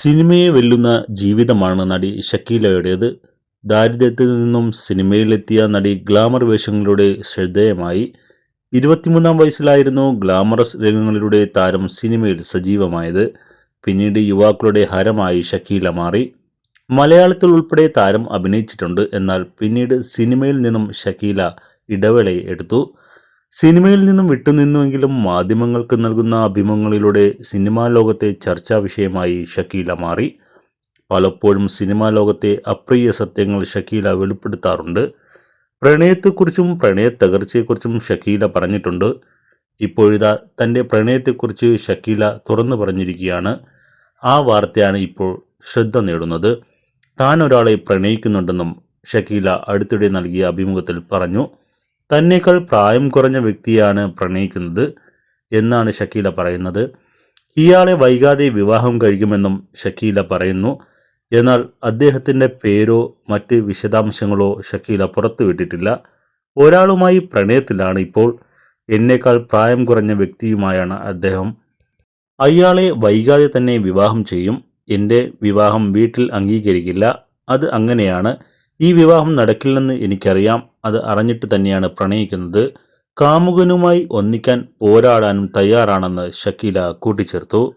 സിനിമയെ വെല്ലുന്ന ജീവിതമാണ് നടി ഷക്കീലയുടേത്. ദാരിദ്ര്യത്തിൽ നിന്നും സിനിമയിലെത്തിയ നടി ഗ്ലാമർ വേഷങ്ങളിലൂടെ ശ്രദ്ധേയമായി. ഇരുപത്തിമൂന്നാം വയസ്സിലായിരുന്നു ഗ്ലാമറസ് രംഗങ്ങളിലൂടെ താരം സിനിമയിൽ സജീവമായത്. പിന്നീട് യുവാക്കളുടെ ഹരമായി ഷക്കീല മാറി. മലയാളത്തിൽ ഉൾപ്പെടെ താരം അഭിനയിച്ചിട്ടുണ്ട്. എന്നാൽ പിന്നീട് സിനിമയിൽ നിന്നും ഷക്കീല ഇടവേളയെ എടുത്തു. സിനിമയിൽ നിന്നും വിട്ടുനിന്നുവെങ്കിലും മാധ്യമങ്ങൾക്ക് നൽകുന്ന അഭിമുഖങ്ങളിലൂടെ സിനിമാ ലോകത്തെ ചർച്ചാ വിഷയമായി ഷക്കീല മാറി. പലപ്പോഴും സിനിമാ ലോകത്തെ അപ്രിയ സത്യങ്ങൾ ഷക്കീല വെളിപ്പെടുത്താറുണ്ട്. പ്രണയത്തെക്കുറിച്ചും പ്രണയ തകർച്ചയെക്കുറിച്ചും ഷക്കീല പറഞ്ഞിട്ടുണ്ട്. ഇപ്പോഴിതാ തന്റെ പ്രണയത്തെക്കുറിച്ച് ഷക്കീല തുറന്നു പറഞ്ഞിരിക്കുകയാണ്. ആ വാർത്തയാണ് ഇപ്പോൾ ശ്രദ്ധ നേടുന്നത്. താൻ ഒരാളെ പ്രണയിക്കുന്നുണ്ടെന്നും ഷക്കീല അടുത്തിടെ നൽകിയ അഭിമുഖത്തിൽ പറഞ്ഞു. തന്നേക്കാൾ പ്രായം കുറഞ്ഞ വ്യക്തിയാണ് പ്രണയിക്കുന്നത് എന്നാണ് ഷക്കീല പറയുന്നത്. ഇയാളെ വൈകാതെ വിവാഹം കഴിക്കുമെന്നും ഷക്കീല പറയുന്നു. എന്നാൽ അദ്ദേഹത്തിന്റെ പേരോ മറ്റ് വിശദാംശങ്ങളോ ഷക്കീല പുറത്തുവിട്ടിട്ടില്ല ഒരാളുമായി പ്രണയത്തിലാണ് ഇപ്പോൾ. എന്നേക്കാൾ പ്രായം കുറഞ്ഞ വ്യക്തിയുമായാണ് അദ്ദേഹം. അയാളെ വൈകാതെ തന്നെ വിവാഹം ചെയ്യും. എന്റെ വിവാഹം വീട്ടിൽ അംഗീകരിക്കില്ല. അത് അങ്ങനെയാണ്. ഈ വിവാഹം നടക്കില്ലെന്ന് എനിക്കറിയാം. അത് അറിഞ്ഞിട്ട് തന്നെയാണ് പ്രണയിക്കുന്നത്. കാമുകനുമായി ഒന്നിക്കാൻ പോരാടാനും തയ്യാറാണെന്ന് ഷക്കീല കൂട്ടിച്ചേർത്തു.